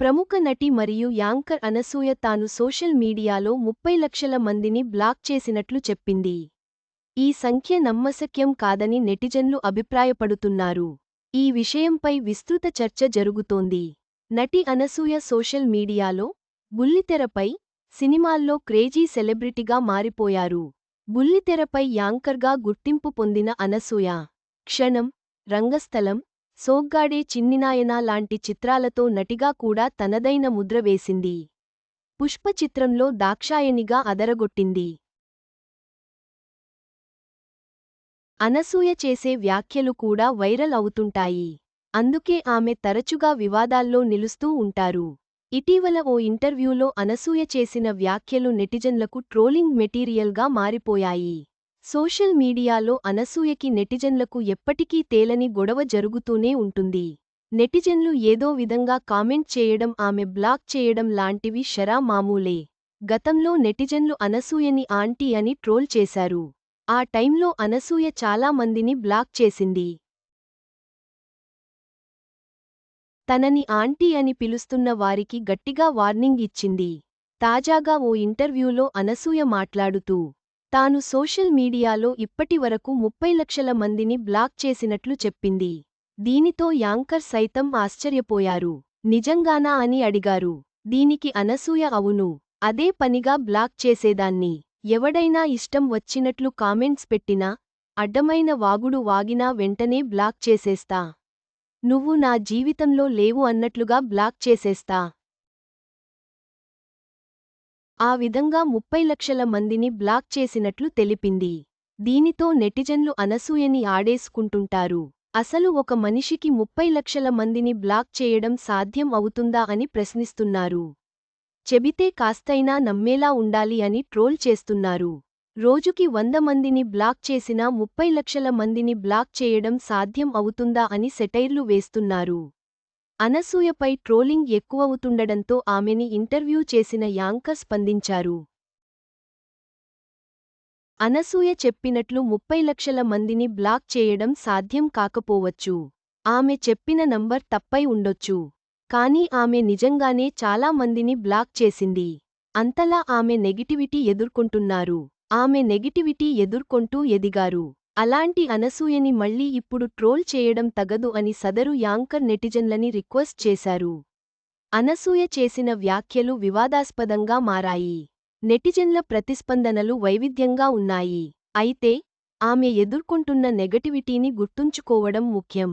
ప్రముఖ నటి మరియు యాంకర్ అనసూయ తాను సోషల్ మీడియాలో ముప్పై లక్షల మందిని బ్లాక్ చేసినట్లు చెప్పింది. ఈ సంఖ్య నమ్మశక్యం కాదని నెటిజన్లు అభిప్రాయపడుతున్నారు. ఈ విషయంపై విస్తృత చర్చ జరుగుతోంది. నటి అనసూయ సోషల్ మీడియాలో బుల్లితెరపై సినిమాల్లో క్రేజీ సెలబ్రిటీగా మారిపోయారు. బుల్లితెరపై యాంకర్గా గుర్తింపు పొందిన అనసూయ క్షణం రంగస్థలం సోగ్గాడే చిన్నినాయన లాంటి చిత్రాలతో నటిగా కూడా తనదైన ముద్ర వేసింది. పుష్ప చిత్రంలో దాక్షాయణిగా అదరగొట్టింది. అనసూయ చేసే వ్యాఖ్యలు కూడా వైరల్ అవుతుంటాయి. అందుకే ఆమె తరచుగా వివాదాల్లో నిలుస్తూ ఉంటారు. ఇటీవల ఓ ఇంటర్వ్యూలో అనసూయ చేసిన వ్యాఖ్యలు నెటిజన్లకు ట్రోలింగ్ మెటీరియల్గా మారిపోయాయి. సోషల్ మీడియాలో అనసూయకి నెటిజన్లకు ఎప్పటికీ తేలని గొడవ జరుగుతూనే ఉంటుంది. నెటిజన్లు ఏదో విధంగా కామెంట్ చేయడం ఆమె బ్లాక్ చేయడం లాంటివి షరా మామూలే. గతంలో నెటిజన్లు అనసూయని ఆంటీ అని ట్రోల్ చేశారు. ఆ టైంలో అనసూయ చాలా మందిని బ్లాక్ చేసింది. తనని ఆంటీ అని పిలుస్తున్న వారికి గట్టిగా వార్నింగ్ ఇచ్చింది. తాజాగా ఓ ఇంటర్వ్యూలో అనసూయ మాట్లాడుతూ తాను సోషల్ మీడియాలో ఇప్పటివరకు ముప్పై లక్షల మందిని బ్లాక్ చేసినట్లు చెప్పింది. దీనితో యాంకర్ సైతం ఆశ్చర్యపోయారు. నిజంగానా అని అడిగారు. దీనికి అనసూయ అవును. అదే పనిగా బ్లాక్ చేసేదాన్ని. ఎవడైనా ఇష్టం వచ్చినట్లు కామెంట్స్ పెట్టినా అడ్డమైన వాగుడు వాగినా వెంటనే బ్లాక్ చేసేస్తా. నువ్వు నా జీవితంలో లేవు అన్నట్లుగా బ్లాక్ చేసేస్తా. ఆ విధంగా ముప్పై లక్షల మందిని బ్లాక్ చేసినట్లు తెలిపింది. దీనితో నెటిజన్లు అనసూయని ఆడేసుకుంటుంటారు. అసలు ఒక మనిషికి ముప్పై లక్షల మందిని బ్లాక్ చేయడం సాధ్యం అవుతుందా అని ప్రశ్నిస్తున్నారు. చెబితే కాస్తైనా నమ్మేలా ఉండాలి అని ట్రోల్ చేస్తున్నారు. రోజుకి వంద మందిని బ్లాక్ చేసినా ముప్పై లక్షల మందిని బ్లాక్ చేయడం సాధ్యం అవుతుందా అని సెటైర్లు వేస్తున్నారు. అనసూయపై ట్రోలింగ్ ఎక్కువవుతుండడంతో ఆమెని ఇంటర్వ్యూ చేసిన యాంకర్ స్పందించారు. అనసూయ చెప్పినట్లు ముప్పై లక్షల మందిని బ్లాక్ చేయడం సాధ్యం కాకపోవచ్చు. ఆమె చెప్పిన నంబర్ తప్పై ఉండొచ్చు. కానీ ఆమె నిజంగానే చాలా మందిని బ్లాక్ చేసింది. అంతలా ఆమె నెగిటివిటీ ఎదుర్కొంటున్నారు. ఆమె నెగిటివిటీ ఎదుర్కొంటూ ఎదిగారు. అలాంటి అనసూయని మళ్ళీ ఇప్పుడు ట్రోల్ చేయడం తగదు అని సదరు యాంకర్ నెటిజన్లని రిక్వెస్ట్ చేశారు. అనసూయ చేసిన వ్యాఖ్యలు వివాదాస్పదంగా మారాయి. నెటిజన్ల ప్రతిస్పందనలు వైవిధ్యంగా ఉన్నాయి. అయితే ఆమె ఎదుర్కొంటున్న నెగటివిటీని గుర్తుంచుకోవడం ముఖ్యం.